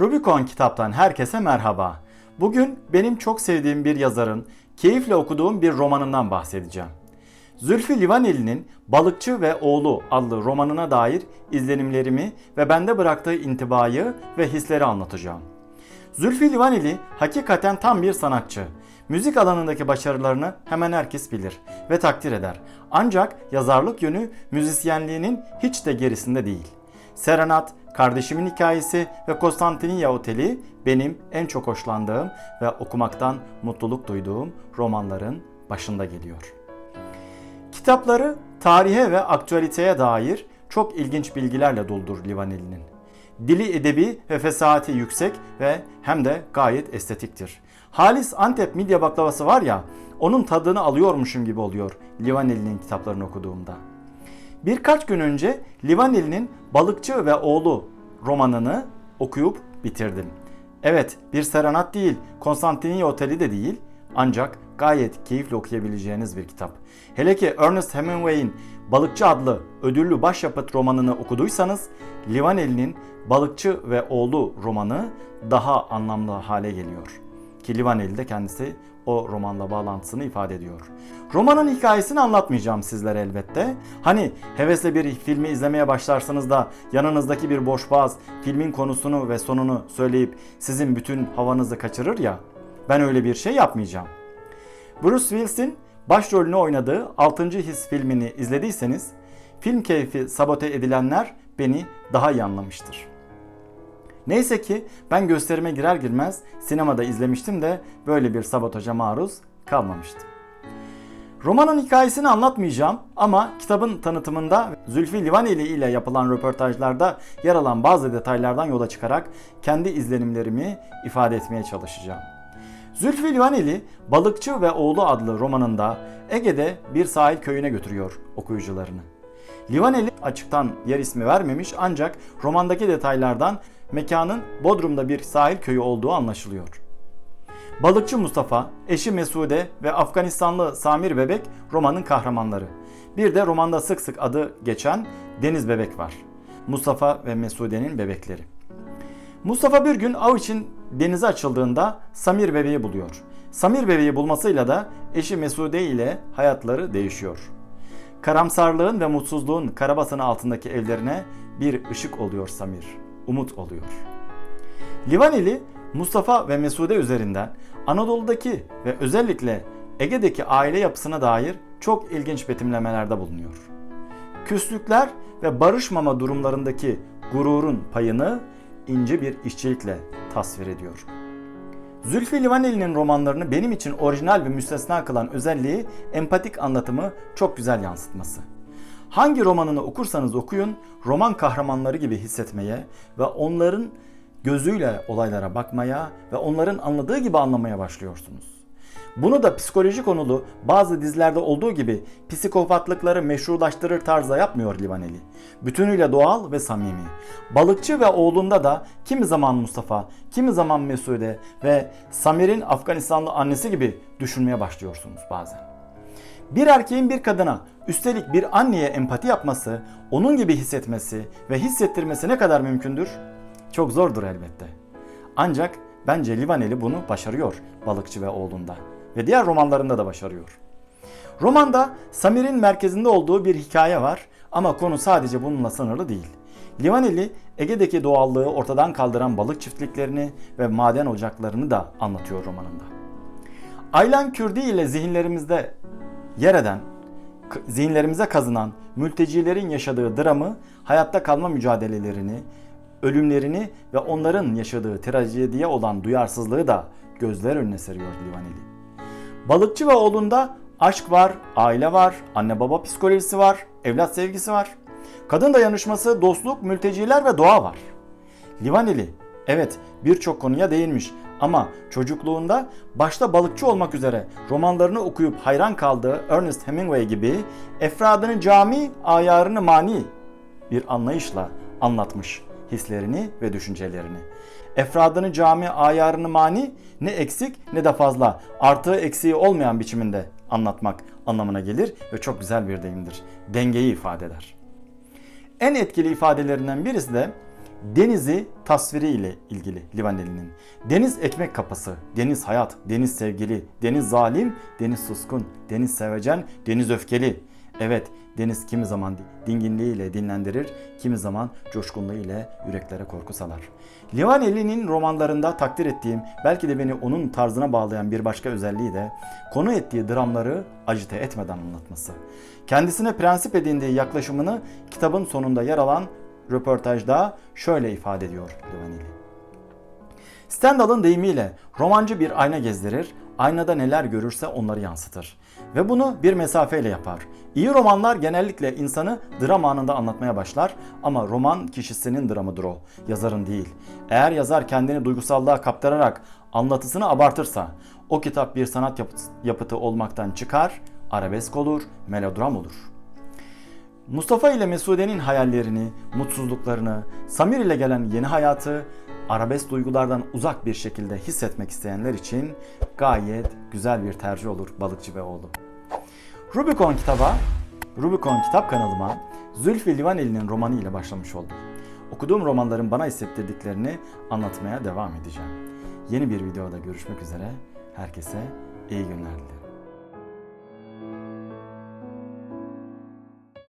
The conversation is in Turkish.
Rubicon kitaptan herkese merhaba. Bugün benim çok sevdiğim bir yazarın keyifle okuduğum bir romanından bahsedeceğim. Zülfü Livaneli'nin Balıkçı ve Oğlu adlı romanına dair izlenimlerimi ve bende bıraktığı intibayı ve hisleri anlatacağım. Zülfü Livaneli hakikaten tam bir sanatçı. Müzik alanındaki başarılarını hemen herkes bilir ve takdir eder. Ancak yazarlık yönü müzisyenliğinin hiç de gerisinde değil. Serenat, Kardeşimin Hikayesi ve Konstantiniye Oteli benim en çok hoşlandığım ve okumaktan mutluluk duyduğum romanların başında geliyor. Kitapları tarihe ve aktüaliteye dair çok ilginç bilgilerle doldur Livaneli'nin. Dili edebi ve fesahati yüksek ve hem de gayet estetiktir. Halis Antep midye baklavası var ya, onun tadını alıyormuşum gibi oluyor Livaneli'nin kitaplarını okuduğumda. Birkaç gün önce Livaneli'nin Balıkçı ve Oğlu romanını okuyup bitirdim. Evet, bir serenat değil, Konstantiniye Oteli de değil, ancak gayet keyifle okuyabileceğiniz bir kitap. Hele ki Ernest Hemingway'in Balıkçı adlı ödüllü başyapıt romanını okuduysanız Livaneli'nin Balıkçı ve Oğlu romanı daha anlamlı hale geliyor. Ki Livaneli de kendisi o romanla bağlantısını ifade ediyor. Romanın hikayesini anlatmayacağım sizlere elbette. Hani hevesle bir filmi izlemeye başlarsanız da yanınızdaki bir boşboğaz filmin konusunu ve sonunu söyleyip sizin bütün havanızı kaçırır ya. Ben öyle bir şey yapmayacağım. Bruce Willis'in başrolünü oynadığı 6. His filmini izlediyseniz film keyfi sabote edilenler beni daha iyi anlamıştır. Neyse ki ben gösterime girer girmez sinemada izlemiştim de böyle bir sabotaja maruz kalmamıştım. Romanın hikayesini anlatmayacağım ama kitabın tanıtımında Zülfü Livaneli ile yapılan röportajlarda yer alan bazı detaylardan yola çıkarak kendi izlenimlerimi ifade etmeye çalışacağım. Zülfü Livaneli Balıkçı ve Oğlu adlı romanında Ege'de bir sahil köyüne götürüyor okuyucularını. Livaneli açıktan yer ismi vermemiş ancak romandaki detaylardan mekanın Bodrum'da bir sahil köyü olduğu anlaşılıyor. Balıkçı Mustafa, eşi Mesude ve Afganistanlı Samir Bebek romanın kahramanları. Bir de romanda sık sık adı geçen Deniz Bebek var. Mustafa ve Mesude'nin bebekleri. Mustafa bir gün av için denize açıldığında Samir bebeği buluyor. Samir bebeği bulmasıyla da eşi Mesude ile hayatları değişiyor. Karamsarlığın ve mutsuzluğun karabasanı altındaki evlerine bir ışık oluyor Samir. Umut oluyor. Livaneli Mustafa ve Mesude üzerinden Anadolu'daki ve özellikle Ege'deki aile yapısına dair çok ilginç betimlemelerde bulunuyor. Küslükler ve barışmama durumlarındaki gururun payını ince bir işçilikle tasvir ediyor. Zülfü Livaneli'nin romanlarını benim için orijinal ve müstesna kılan özelliği empatik anlatımı çok güzel yansıtması. Hangi romanını okursanız okuyun, roman kahramanları gibi hissetmeye ve onların gözüyle olaylara bakmaya ve onların anladığı gibi anlamaya başlıyorsunuz. Bunu da psikoloji konulu bazı dizilerde olduğu gibi psikopatlıkları meşrulaştırır tarzda yapmıyor Livaneli. Bütünüyle doğal ve samimi. Balıkçı ve oğlunda da kimi zaman Mustafa, kimi zaman Mesude ve Samir'in Afganistanlı annesi gibi düşünmeye başlıyorsunuz bazen. Bir erkeğin bir kadına, üstelik bir anneye empati yapması, onun gibi hissetmesi ve hissettirmesi ne kadar mümkündür? Çok zordur elbette. Ancak bence Livaneli bunu başarıyor Balıkçı ve Oğlunda ve diğer romanlarında da başarıyor. Romanda Samir'in merkezinde olduğu bir hikaye var ama konu sadece bununla sınırlı değil. Livaneli Ege'deki doğallığı ortadan kaldıran balık çiftliklerini ve maden ocaklarını da anlatıyor romanında. Aylan Kürdi ile zihinlerimizde yer eden, zihinlerimize kazınan mültecilerin yaşadığı dramı, hayatta kalma mücadelelerini, ölümlerini ve onların yaşadığı trajediye olan duyarsızlığı da gözler önüne seriyor Livaneli. Balıkçı ve oğlunda aşk var, aile var, anne baba psikolojisi var, evlat sevgisi var. Kadın dayanışması, dostluk, mülteciler ve doğa var. Livaneli evet birçok konuya değinmiş ama çocukluğunda başta balıkçı olmak üzere romanlarını okuyup hayran kaldığı Ernest Hemingway gibi efradını cami, ayarını mani bir anlayışla anlatmış hislerini ve düşüncelerini. Efradını cami, ayarını mani ne eksik ne de fazla artığı eksiği olmayan biçiminde anlatmak anlamına gelir ve çok güzel bir deyimdir. Dengeyi ifade eder. En etkili ifadelerinden birisi de denizi tasviri ile ilgili Livaneli'nin. Deniz ekmek kapısı, deniz hayat, deniz sevgili, deniz zalim, deniz suskun, deniz sevecen, deniz öfkeli. Evet, deniz kimi zaman dinginliğiyle dinlendirir, kimi zaman coşkunluğuyla yüreklere korku salar. Livaneli'nin romanlarında takdir ettiğim, belki de beni onun tarzına bağlayan bir başka özelliği de konu ettiği dramları acite etmeden anlatması. Kendisine prensip edindiği yaklaşımını kitabın sonunda yer alan röportajda şöyle ifade ediyor Livaneli. Stendhal'ın deyimiyle romancı bir ayna gezdirir, aynada neler görürse onları yansıtır. Ve bunu bir mesafeyle yapar. İyi romanlar genellikle insanı dram anında anlatmaya başlar ama roman kişisinin dramıdır o, yazarın değil. Eğer yazar kendini duygusallığa kaptırarak anlatısını abartırsa o kitap bir sanat yapıtı olmaktan çıkar, arabesk olur, melodram olur. Mustafa ile Mesude'nin hayallerini, mutsuzluklarını, Samir ile gelen yeni hayatı arabesk duygulardan uzak bir şekilde hissetmek isteyenler için gayet güzel bir tercih olur Balıkçı ve Oğlu. Rubicon kitaba, Rubicon kitap kanalıma Zülfü Livaneli'nin romanı ile başlamış oldum. Okuduğum romanların bana hissettirdiklerini anlatmaya devam edeceğim. Yeni bir videoda görüşmek üzere. Herkese iyi günler dilerim.